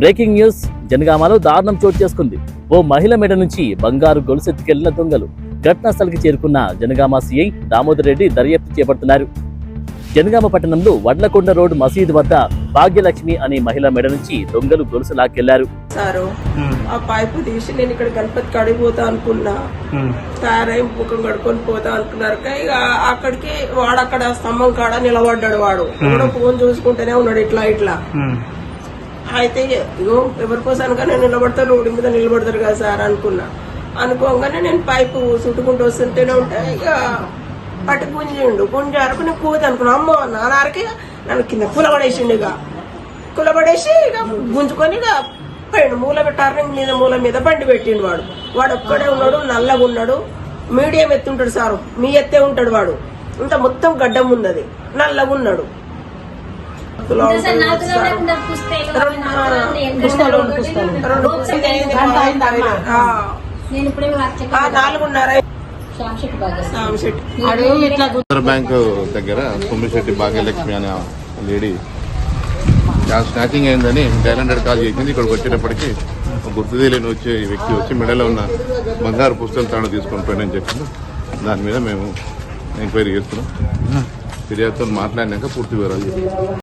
Breaking news. జనగామలో దారుణం చోటు చేసుకుంది. ఓ మహిళ మెడ నుంచి బంగారు గొలుసెత్తుకెళ్ళిన దొంగలు. ఘటనా స్థలికి చేరుకున్న జనగామ సిఐ దామోదర్ రెడ్డి దర్యాప్తు చేపడుతున్నారు. జనగామ పట్టణంలో వడ్లకొండ రోడ్ మసీదు వద్ద భాగ్యలక్ష్మి అనే మహిళ మెడ నుంచి దొంగలు గొలుసు లాక్కెళ్ళారు. సారు ఆ పైపు తీసి నేను ఇక్కడ గణపతి కాడికి పోతా అనుకున్నా. తయారై ముఖం కడుకొని పోతా అనుకున్నారు. ఇక అక్కడికి వాడు అక్కడ స్తంభం కాడ నిలబడ్డాడు వాడు. ఫోన్ చూసుకుంటూనే ఉన్నాడు ఇట్లా ఇట్లా. అయితే ఇగో ఎవరి కోసానికైనా నిలబడతారు రోడ్డు మీద నిలబడతారు కదా సార్ అనుకున్నా. అనుకోగానే నేను పైపు చుట్టుకుంటూ వస్తుంటేనే ఉంటే ఇక పట్టి గుంజిండు గుంజారకు నేను కూత అనుకున్నా. అమ్మో నాన్నకి నన్ను కింద కులబడేసిండు ఇక కులబడేసి ఇక గుంజుకొని ఇక పోయిండు మూల టర్నింగ్ మీద మూల మీద బండి పెట్టిండు వాడు. వాడు ఒక్కడే ఉన్నాడు నల్లగా ఉన్నాడు. Medium ఎత్తుంటాడు sir. మీ ఎత్తే ఉంటాడు వాడు. ఇంత మొత్తం గడ్డం ఉన్నది. నల్లగా ఉన్నాడు. బ్యాంక్ దగ్గర సోమిశెట్టి భాగ్యలక్ష్మి అనే లేడీ స్నాచింగ్ అయిందని డైల్ హండ్రెడ్ కాల్ చేసింది ఇక్కడికి వచ్చేటప్పటికి ఒక గుర్తు తెలియని వచ్చే వ్యక్తి వచ్చి మెడలో ఉన్న బంగారు పుస్తకం తాను తీసుకొని పోయినని చెప్పింది దాని మీద మేము ఎంక్వైరీ చేస్తున్నాం ఫిర్యాదుతో మాట్లాడినాక పూర్తి వివరాలు